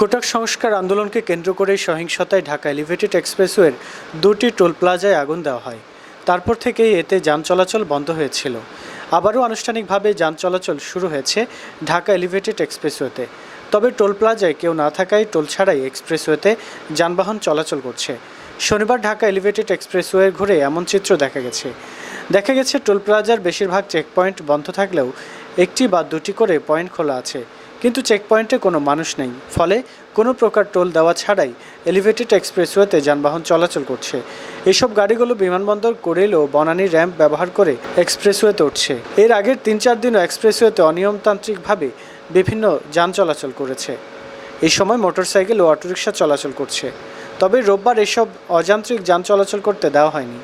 কোটাক সংস্কার আন্দোলনকে কেন্দ্র করে সহিংসতায় ঢাকা এলিভেটেড এক্সপ্রেসওয়ের দুটি টোল প্লাজায় আগুন দেওয়া হয়। তারপর থেকেই এতে যান চলাচল বন্ধ হয়েছিল। আবারও আনুষ্ঠানিকভাবে যান চলাচল শুরু হয়েছে ঢাকা এলিভেটেড এক্সপ্রেসওয়েতে। তবে টোল প্লাজায় কেউ না থাকায় টোল ছাড়াই এক্সপ্রেসওয়েতে যানবাহন চলাচল করছে। শনিবার ঢাকা এলিভেটেড এক্সপ্রেসওয়ে ঘুরে এমন চিত্র দেখা গেছে। দেখা গেছে টোল প্লাজার বেশিরভাগ চেকপয়েন্ট বন্ধ থাকলেও একটি বা দুটি করে পয়েন্ট খোলা আছে। কিন্তু চেকপয়েন্টে কোনো মানুষ নেই। ফলে কোনো প্রকার টোল দেওয়া ছাড়াই এলিভেটেড এক্সপ্রেসওয়েতে যানবাহন চলাচল করছে। এসব গাড়িগুলো বিমানবন্দর, করেল ও বনানী র্যাম্প ব্যবহার করে এক্সপ্রেসওয়েতে উঠছে। এর আগের তিন চার দিনও এক্সপ্রেসওয়েতে অনিয়মতান্ত্রিকভাবে বিভিন্ন যান চলাচল করেছে। এই সময় মোটরসাইকেল ও অটোরিকশা চলাচল করছে। তবে রোববার এসব অযান্ত্রিক যান চলাচল করতে দেওয়া হয়নি।